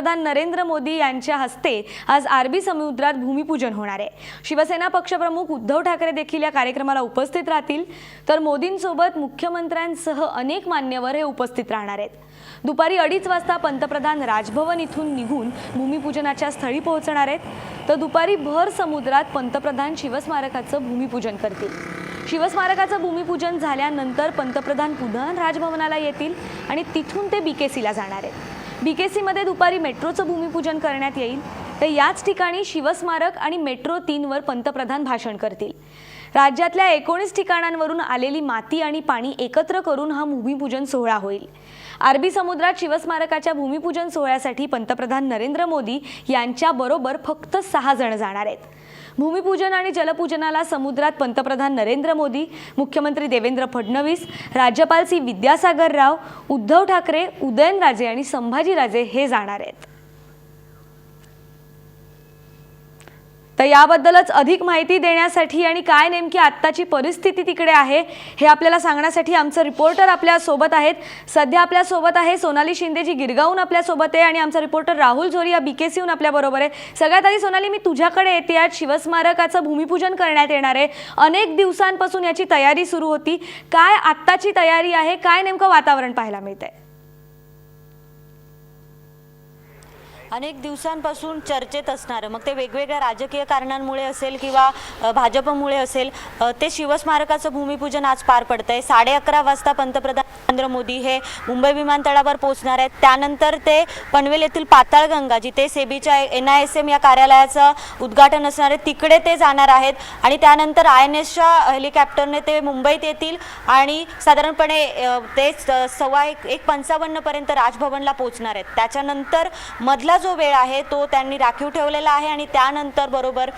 पंतप्रधान नरेंद्र मोदी यांच्या हस्ते आज आरबी समुद्रात भूमिपूजन होणार आहे. शिवसेना पक्षप्रमुख उद्धव ठाकरे देखील या कार्यक्रमाला उपस्थित राहतील. तर मोदींसोबत मुख्यमंत्र्यांसह अनेक मान्यवर हे उपस्थित राहणार आहेत. दुपारी अडीच वाजता पंतप्रधान राजभवन इथून निघून भूमिपूजनाच्या स्थळी पोहोचणार आहेत. तर दुपारी भर समुद्रात पंतप्रधान शिवस्मारकाचं भूमिपूजन करतील. शिवस्मारकाचं भूमिपूजन झाल्यानंतर पंतप्रधान पुन्हा राजभवनाला येतील आणि तिथून ते बीकेसीला जाणार आहेत. बीकेसीमध्ये दुपारी मेट्रोचं भूमिपूजन करण्यात येईल. तर याच ठिकाणी शिवस्मारक आणि मेट्रो तीनवर पंतप्रधान भाषण करतील. राज्यातल्या एकोणीस ठिकाणांवरून आलेली माती आणि पाणी एकत्र करून हा भूमिपूजन सोहळा होईल. अरबी समुद्रात शिवस्मारकाच्या भूमिपूजन सोहळ्यासाठी पंतप्रधान नरेंद्र मोदी यांच्याबरोबर फक्त सहा जण जाणार आहेत. भूमिपूजन आणि जलपूजनाला समुद्रात पंतप्रधान नरेंद्र मोदी मुख्यमंत्री देवेंद्र फडणवीस राज्यपाल सी विद्यासागर राव उद्धव ठाकरे उदयनराजे आणि संभाजीराजे हे जाणार आहेत. तर याबद्दलच अधिक माहिती देण्यासाठी आणि काय नेमकी आत्ताची परिस्थिती तिकडे आहे हे आपल्याला सांगण्यासाठी आमचं रिपोर्टर आपल्यासोबत आहेत. सध्या आपल्यासोबत आहे सोनाली शिंदे जी गिरगावून आपल्यासोबत आहे आणि आमचा रिपोर्टर राहुल झोरी या बीकेसीहून आपल्या बरोबर आहे. सगळ्यात आधी सोनाली मी तुझ्याकडे येते. आज शिवस्मारकाचं भूमिपूजन करण्यात येणार आहे. अनेक दिवसांपासून याची तयारी सुरू होती. काय आत्ताची तयारी आहे? काय नेमकं वातावरण पाहायला मिळतंय? अनेक दिवसांपासून चर्चेत असणारं. मग ते वेगवेगळ्या राजकीय कारणांमुळे असेल किंवा भाजपमुळे असेल ते शिवस्मारकाचं भूमिपूजन आज पार पडतं आहे साडे अकरा वाजता पंतप्रधान नरेंद्र मोदी हे मुंबई विमानतळावर पोहोचणार आहेत. त्यानंतर ते पनवेल येथील पाताळगंगा जिथे सेबीच्या एन आय एस एम या कार्यालयाचं उद्घाटन असणार आहे तिकडे ते जाणार आहेत. आणि त्यानंतर आय एन एसच्या हेलिकॉप्टरने ते मुंबईत येतील आणि साधारणपणे ते स- सव्वा एक एक पंचावन्नपर्यंत राजभवनला पोहोचणार आहेत. त्याच्यानंतर मधला जो वेळ आहे तो त्यांनी राखीव ठेवलेला आहे आणि त्यानंतर बरोबर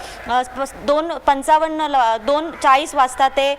दोन पंचावन्न दोन चाळीस वाजता ते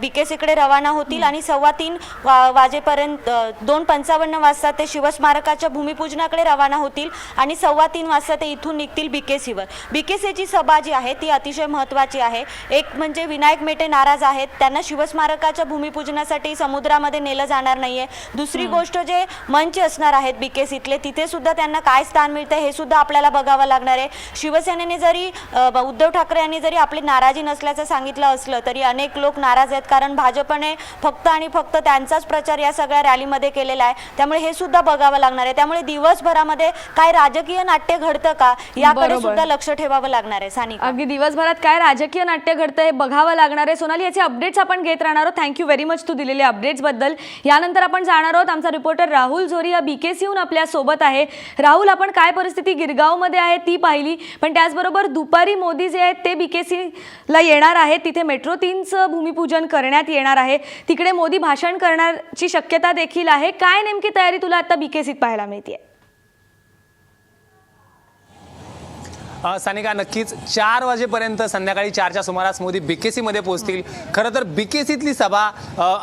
बी के सीकडे रवाना होतील आणि सव्वा तीन वा वाजेपर्यंत दोन पंचावन्न वाजता ते शिवस्मारकाच्या भूमिपूजनाकडे रवाना होतील आणि सव्वा तीन वाजता ते इथून निघतील बी के सीवर बी के सीची सभा जी आहे ती अतिशय महत्त्वाची आहे. एक म्हणजे विनायक मेटे नाराज आहेत. त्यांना शिवस्मारकाच्या भूमिपूजनासाठी समुद्रामध्ये नेलं जाणार नाहीये. दुसरी गोष्ट जे मंच असणार आहेत बी के सीतले तिथे सुद्धा त्यांना काय स्थान मिळतं हे सुद्धा आपल्याला बघावं लागणार आहे. शिवसेनेने जरी उद्धव ठाकरे यांनी जरी आपली नाराजी नसल्याचं सांगितलं असलं तरी अनेक लोक नाराज आहेत. कारण भाजपने फक्त आणि फक्त त्यांचाच प्रचार या सगळ्या रॅलीमध्ये केलेला आहे. त्यामुळे हे सुद्धा बघावं लागणार आहे. त्यामुळे दिवसभरामध्ये काय राजकीय नाट्य घडतं का याकडे. सुद्धा लक्ष ठेवावं लागणार आहे. सानिका. अगदी दिवसभरात काय राजकीय नाट्य घडतं हे बघावं लागणार आहे. सोनाली याचे अपडेट्स आपण घेत राहणार आहोत. थँक्यू व्हेरी मच तू दिलेल्या अपडेट्सबद्दल यानंतर आपण जाणार आहोत. आमचा रिपोर्टर राहुल झोरी या बीकेसीहून आपल्यासोबत आहे. राहुल आपण काय परिस्थिती गिरगावमध्ये आहे ती पाहिली. पण त्याचबरोबर दुपारी मोदी जे आहेत ते बीकेसीला येणार आहेत. तिथे मेट्रो तीनचं भूमिपूजन करण्यात येणार आहे. तिकडे मोदी भाषण करण्याची शक्यता देखील आहे. काय नेमकी तयारी तुला आता बीकेसीत पाहायला मिळते सानिका नक्कीच चार वाजेपर्यंत संध्याकाळी चारच्या सुमारास मोदी बीकेसीमध्ये पोहोचतील. खरं तर बीकेसीतली सभा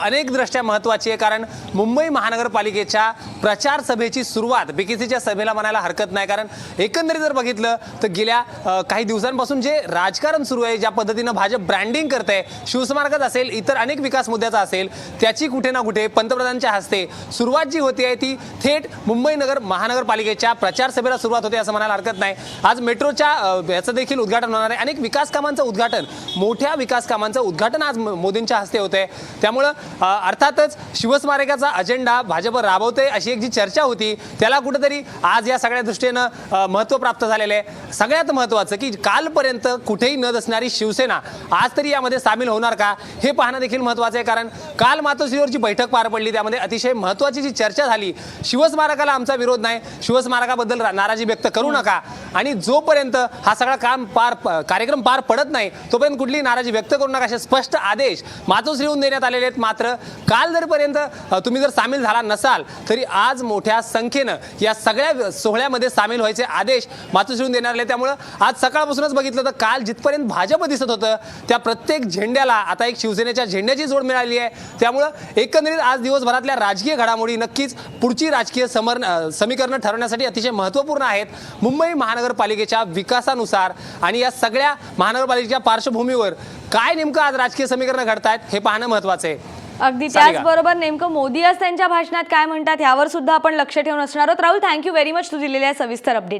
अनेक दृष्ट्या महत्त्वाची आहे कारण मुंबई महानगरपालिकेच्या प्रचार सभेची सुरुवात बीकेसीच्या सभेला म्हणायला हरकत नाही. कारण एकंदरीत जर बघितलं तर गेल्या काही दिवसांपासून जे राजकारण सुरू आहे ज्या पद्धतीनं भाजप ब्रँडिंग करते शिवस्मारकात असेल इतर अनेक विकास मुद्द्याचा असेल त्याची कुठे ना कुठे पंतप्रधानांच्या हस्ते सुरुवात जी होती आहे ती थेट मुंबई नगर महानगरपालिकेच्या प्रचार सभेला सुरुवात होते असं म्हणायला हरकत नाही. आज मेट्रोच्या याचं देखील उद्घाटन होणार आहे. अनेक विकास कामांचं उद्घाटन मोठ्या विकास कामांचं उद्घाटन आज मोदींच्या हस्ते होते त्यामुळं अर्थातच शिवस्मारकाचा अजेंडा भाजप राबवते अशी एक जी चर्चा होती त्याला कुठेतरी आज या सगळ्या दृष्टीनं महत्त्व प्राप्त झालेलं आहे. सगळ्यात महत्त्वाचं की कालपर्यंत कुठेही न असणारी शिवसेना आज तरी यामध्ये सामील होणार का हे पाहणं देखील महत्त्वाचं आहे. कारण काल मातोश्रीवर जी बैठक पार पडली त्यामध्ये अतिशय महत्त्वाची जी चर्चा झाली शिवस्मारकाला आमचा विरोध नाही. शिवस्मारकाबद्दल नाराजी व्यक्त करू नका. आणि जोपर्यंत हा सगळा काम पार प- कार्यक्रम पार पडत नाही तोपर्यंत कुठली नाराजी व्यक्त करू नका. असे स्पष्ट आदेश मातोश्रीहून देण्यात आलेले आहेत. मात्र काल जरपर्यंत तुम्ही जर सामील झाला नसाल तरी आज मोठ्या संख्येनं या सगळ्या सोहळ्यामध्ये सामील व्हायचे आदेश मातोश्रीहून देण्यात आले. त्यामुळं आज सकाळपासूनच बघितलं तर काल जिथपर्यंत भाजप दिसत होतं त्या प्रत्येक झेंड्याला आता एक शिवसेनेच्या झेंड्याची जोड मिळाली आहे. त्यामुळं एकंदरीत आज दिवसभरातल्या राजकीय घडामोडी नक्कीच पुढची राजकीय समर समीकरणं ठरवण्यासाठी अतिशय महत्त्वपूर्ण आहेत. मुंबई महानगरपालिकेच्या विकासानुसार आणि या सगळ्या महानगरपालिकेच्या पार्श्वभूमीवर काय नेमकं आज राजकीय समीकरणं घडत आहेत हे पाहणं महत्त्वाचं आहे. अगदी. त्याचबरोबर नेमकं मोदी आज त्यांच्या भाषणात काय म्हणतात यावर सुद्धा आपण लक्ष ठेवून असणार आहोत. Rahul thank you very much तू दिलेल्या सविस्तर अपडेट